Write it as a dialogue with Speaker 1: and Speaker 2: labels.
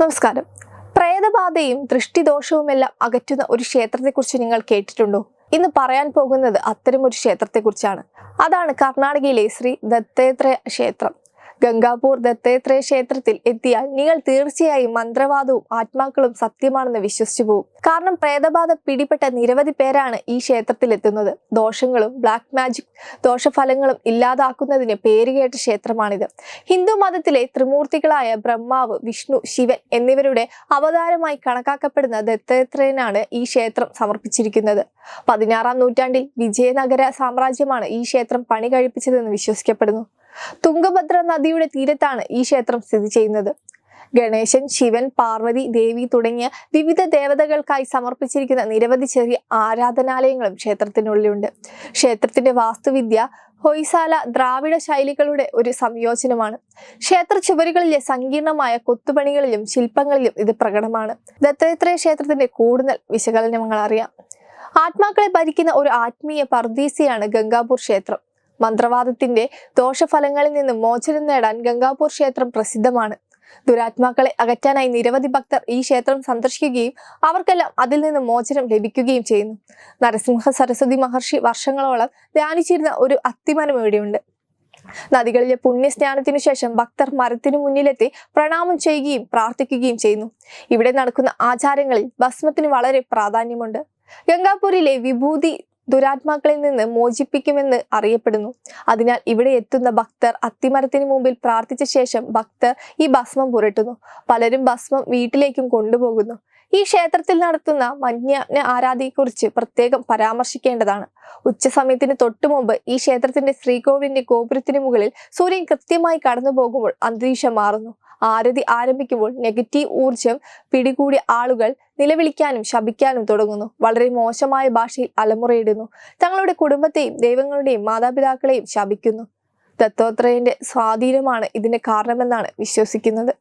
Speaker 1: നമസ്കാരം. പ്രേതബാധയും ദൃഷ്ടിദോഷവുമെല്ലാം അകറ്റുന്ന ഒരു ക്ഷേത്രത്തെക്കുറിച്ച് നിങ്ങൾ കേട്ടിട്ടുണ്ടോ? ഇന്ന് പറയാൻ പോകുന്നത് അത്തരം ഒരു ക്ഷേത്രത്തെക്കുറിച്ചാണ്. അതാണ് കർണാടകയിലെ ശ്രീ ദത്തേത്രേയ ക്ഷേത്രം. ഗംഗാപൂർ ദത്തേത്രേയ ക്ഷേത്രത്തിൽ എത്തിയാൽ നിങ്ങൾ തീർച്ചയായും മന്ത്രവാദവും ആത്മാക്കളും സത്യമാണെന്ന് വിശ്വസിച്ചു പോകും. കാരണം പ്രേതബാധ പിടിപെട്ട നിരവധി പേരാണ് ഈ ക്ഷേത്രത്തിൽ എത്തുന്നത്. ദോഷങ്ങളും ബ്ലാക്ക് മാജിക് ദോഷഫലങ്ങളും ഇല്ലാതാക്കുന്നതിന് പേരുകേട്ട ക്ഷേത്രമാണിത്. ഹിന്ദു മതത്തിലെ ത്രിമൂർത്തികളായ ബ്രഹ്മാവ് വിഷ്ണു ശിവൻ എന്നിവരുടെ അവതാരമായി കണക്കാക്കപ്പെടുന്ന ദത്തേത്രേയനാണ് ഈ ക്ഷേത്രം സമർപ്പിച്ചിരിക്കുന്നത്. പതിനാറാം നൂറ്റാണ്ടിൽ വിജയനഗര സാമ്രാജ്യമാണ് ഈ ക്ഷേത്രം പണി കഴിപ്പിച്ചതെന്ന് വിശ്വസിക്കപ്പെടുന്നു. തുംഗഭദ്ര നദിയുടെ തീരത്താണ് ഈ ക്ഷേത്രം സ്ഥിതി ചെയ്യുന്നത്. ഗണേശൻ ശിവൻ പാർവതി ദേവി തുടങ്ങിയ വിവിധ ദേവതകൾക്കായി സമർപ്പിച്ചിരിക്കുന്ന നിരവധി ചെറിയ ആരാധനാലയങ്ങളും ക്ഷേത്രത്തിനുള്ളിലുണ്ട്. ക്ഷേത്രത്തിന്റെ വാസ്തുവിദ്യ ഹൊയ്സാല ദ്രാവിഡ ശൈലികളുടെ ഒരു സംയോജനമാണ്. ക്ഷേത്ര ചുവരുകളിലെ സങ്കീർണമായ കൊത്തുപണികളിലും ശില്പങ്ങളിലും ഇത് പ്രകടമാണ്. ദത്താത്രേയ ക്ഷേത്രത്തിന്റെ കൂടുതൽ വിശകലനങ്ങൾ അറിയാം. ആത്മാക്കളെ ഭരിക്കുന്ന ഒരു ആത്മീയ പർദീസിയാണ് ഗംഗാപൂർ ക്ഷേത്രം. മന്ത്രവാദത്തിന്റെ ദോഷഫലങ്ങളിൽ നിന്ന് മോചനം നേടാൻ ഗംഗാപൂർ ക്ഷേത്രം പ്രസിദ്ധമാണ്. ദുരാത്മാക്കളെ അകറ്റാനായി നിരവധി ഭക്തർ ഈ ക്ഷേത്രം സന്ദർശിക്കുകയും അവർക്കെല്ലാം അതിൽ നിന്ന് മോചനം ലഭിക്കുകയും ചെയ്യുന്നു. നരസിംഹ സരസ്വതി മഹർഷി വർഷങ്ങളോളം ധ്യാനിച്ചിരുന്ന ഒരു അത്തിമരം ഇവിടെയുണ്ട്. നദികളിലെ പുണ്യസ്നാനത്തിനു ശേഷം ഭക്തർ മരത്തിനു മുന്നിലെത്തി പ്രണാമം ചെയ്യുകയും പ്രാർത്ഥിക്കുകയും ചെയ്യുന്നു. ഇവിടെ നടക്കുന്ന ആചാരങ്ങളിൽ ഭസ്മത്തിന് വളരെ പ്രാധാന്യമുണ്ട്. ഗംഗാപൂരിലെ വിഭൂതി ദുരാത്മാക്കളിൽ നിന്ന് മോചിപ്പിക്കുമെന്ന് അറിയപ്പെടുന്നു. അതിനാൽ ഇവിടെ എത്തുന്ന ഭക്തർ അത്തിമരത്തിന് മുമ്പിൽ പ്രാർത്ഥിച്ച ശേഷം ഭക്തർ ഈ ഭസ്മം പുരട്ടുന്നു. പലരും ഭസ്മം വീട്ടിലേക്കും കൊണ്ടുപോകുന്നു. ഈ ക്ഷേത്രത്തിൽ നടത്തുന്ന മഞ്ഞ ആരാധനയെക്കുറിച്ച് പ്രത്യേകം പരാമർശിക്കേണ്ടതാണ്. ഉച്ചസമയത്തിന് തൊട്ടു മുമ്പ് ഈ ക്ഷേത്രത്തിന്റെ ശ്രീകോവിലിന്റെ ഗോപുരത്തിന് മുകളിൽ സൂര്യൻ കൃത്യമായി കടന്നു പോകുമ്പോൾ അന്തരീക്ഷം മാറുന്നു. ആരതി ആരംഭിക്കുമ്പോൾ നെഗറ്റീവ് ഊർജം പിടികൂടിയ ആളുകൾ നിലവിളിക്കാനും ശപിക്കാനും തുടങ്ങുന്നു. വളരെ മോശമായ ഭാഷയിൽ അലമുറയിടുന്നു. തങ്ങളുടെ കുടുംബത്തെയും ദൈവങ്ങളുടെയും മാതാപിതാക്കളെയും ശപിക്കുന്നു. ദത്തോത്രയന്റെ സ്വാധീനമാണ് ഇതിന് കാരണമെന്നാണ് വിശ്വസിക്കുന്നത്.